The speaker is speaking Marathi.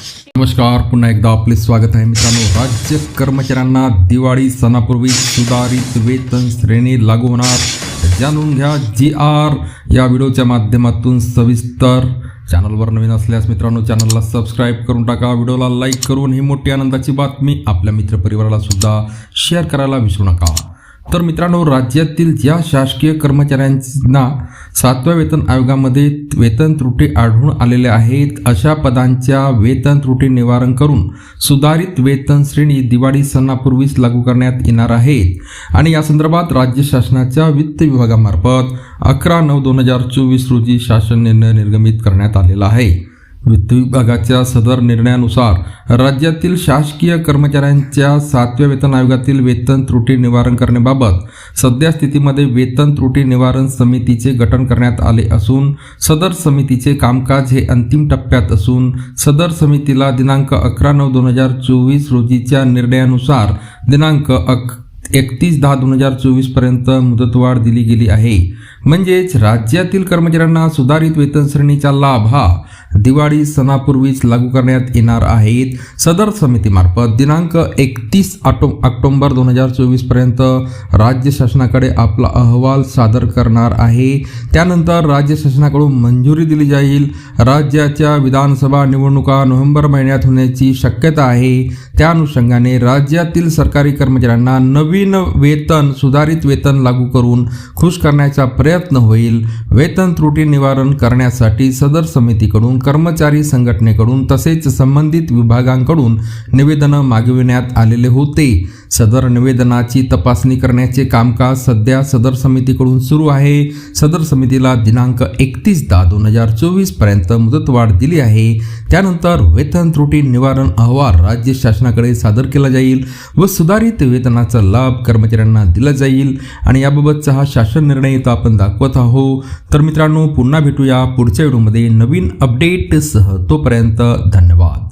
नमस्कार पुन्हा एकदा आपले स्वागत आहे मित्रांनो. राज्य कर्मचाऱ्यांना दिवाळी सणापूर्वी सुधारित वेतन श्रेणी लागू होणार. जाणून घ्या जी आर या व्हिडिओच्या माध्यमातून सविस्तर. चॅनलवर नवीन असल्यास मित्रांनो चॅनलला सबस्क्राईब करून टाका. व्हिडिओला लाईक करून ही मोठी आनंदाची बातमी आपल्या मित्रपरिवाराला सुद्धा शेअर करायला विसरू नका. तर मित्रांनो राज्यातील ज्या शासकीय कर्मचाऱ्यांना सातव्या वेतन आयोगामध्ये वेतन त्रुटी आढळून आलेल्या आहेत अशा पदांच्या वेतन त्रुटी निवारण करून सुधारित वेतन श्रेणी दिवाळी सणापूर्वीच लागू करण्यात येणार आहेत आणि या संदर्भात राज्य शासनाच्या वित्त विभागामार्फत अकरा नऊ दोन हजार चोवीस रोजी शासन निर्णय निर्गमित करण्यात आलेला आहे. वित्त विभागाच्या सदर निर्णयानुसार राज्यातील शासकीय कर्मचाऱ्यांच्या सातव्या वेतन आयोगातील वेतन त्रुटी निवारण करण्याबाबत सध्या स्थितीमध्ये वेतन त्रुटी निवारण समितीचे गठन करण्यात आले असून सदर समितीचे कामकाज हे अंतिम टप्प्यात असून सदर समितीला दिनांक अकरा नऊ दोन हजार चोवीस रोजीच्या निर्णयानुसार दिनांक अक एकतीस दहा दोन हजार चोवीसपर्यंत मुदतवाढ दिली गेली आहे. म्हणजेच राज्यातील कर्मचाऱ्यांना सुधारित वेतन श्रेणीचा लाभ हा दिवाळी सणापूर्वीच लागू करण्यात येणार आहेत. सदर समितीमार्फत दिनांक एकतीस आटो ऑक्टोंबर दोन हजार चोवीसपर्यंत राज्य शासनाकडे आपला अहवाल सादर करणार आहे. त्यानंतर राज्य शासनाकडून मंजुरी दिली जाईल. राज्याच्या विधानसभा निवडणुका नोव्हेंबर महिन्यात होण्याची शक्यता आहे. त्या अनुषंगाने राज्यातील सरकारी कर्मचाऱ्यांना नवीन वेतन सुधारित वेतन लागू करून खुश करण्याचा प्रयत्न होईल. वेतन त्रुटी निवारण करण्यासाठी सदर समितीकडून कर्मचारी संघटनेकडून तसेच संबंधित विभागांकडून निवेदनं मागविण्यात आलेले होते. सदर निवेदनाची तपासणी करण्याचे कामकाज सध्या सदर समितीकडून सुरू आहे. सदर समितीला दिनांक एकतीस दहा दोन हजार चोवीसपर्यंत मुदतवाढ दिली आहे. त्यानंतर वेतन त्रुटी निवारण अहवाल राज्य शासनाकडे सादर केला जाईल व सुधारित वेतनाचा लाभ कर्मचाऱ्यांना दिला जाईल. आणि याबाबतचा हा शासन निर्णय तो आपण दाखवत आहोत. तर मित्रांनो पुन्हा भेटूया पुढच्या व्हिडिओमध्ये. नवीन अपडेटसह तोपर्यंत धन्यवाद.